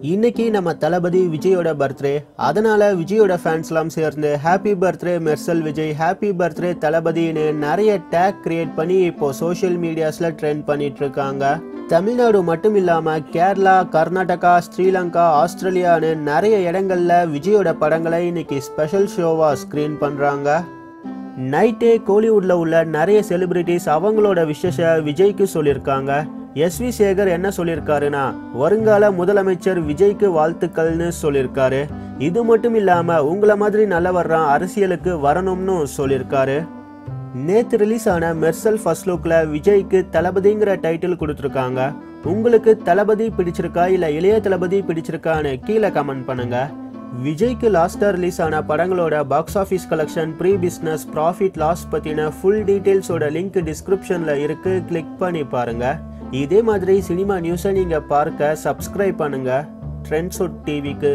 இன்னைக்கு நம்ம தளபதி விஜயோட பர்த்டே. அதனால விஜயோட ஃபேன்ஸ்லாம் சேர்ந்து happy birthday Mersal Vijay. Happy birthday தளபதின்னு நிறைய டேக் கிரியேட் பண்ணி இப்போ சோஷியல் மீடியாஸ்ல ட்ரெண்ட் பண்ணிட்டு இருக்காங்க. தமிழ்நாடு மட்டும் இல்லாம கேரளா கர்நாடகா ஸ்ரீலங்கா ஆஸ்திரேலியான்னு நிறைய இடங்கள்ல விஜயோட படங்களை இன்னைக்கு ஸ்பெஷல் ஷோவா ஸ்கிரீன் பண்றாங்க. நைட்டே கோலிவுட்ல உள்ள நிறைய செலிபிரிட்டிஸ் அவங்களோட விஷஸ விஜய்க்கு சொல்லியிருக்காங்க. எஸ் வி சேகர் என்ன சொல்லியிருக்காருன்னா வருங்கால முதலமைச்சர் விஜய்க்கு வாழ்த்துக்கள்னு சொல்லியிருக்காரு இது மட்டும் இல்லாம உங்களை மாதிரி நல்லவர்றான் அரசியலுக்கு வரணும்னு சொல்லியிருக்காரு நேத்து ரிலீஸ் ஆன மெர்சல் ஃபர்ஸ்ட் லுக்ல விஜய்க்கு தளபதிங்கிற டைட்டில் கொடுத்துருக்காங்க. உங்களுக்கு தளபதி பிடிச்சிருக்கா இல்ல இளைய தளபதி பிடிச்சிருக்கான்னு கீழே கமெண்ட் பண்ணுங்க. விஜய்க்கு லாஸ்டா ரிலீஸ் ஆன படங்களோட box office collection pre business profit loss பத்தின ஃபுல் டீடைல்ஸோட லிங்க் டிஸ்கிரிப்ஷன்ல இருக்கு. கிளிக் பண்ணி பாருங்க. இதே மாதிரி சினிமா நியூஸை நீங்கள் பார்க்க சப்ஸ்கிரைப் பண்ணுங்க. ட்ரெண்ட்ஸ் டிவிக்கு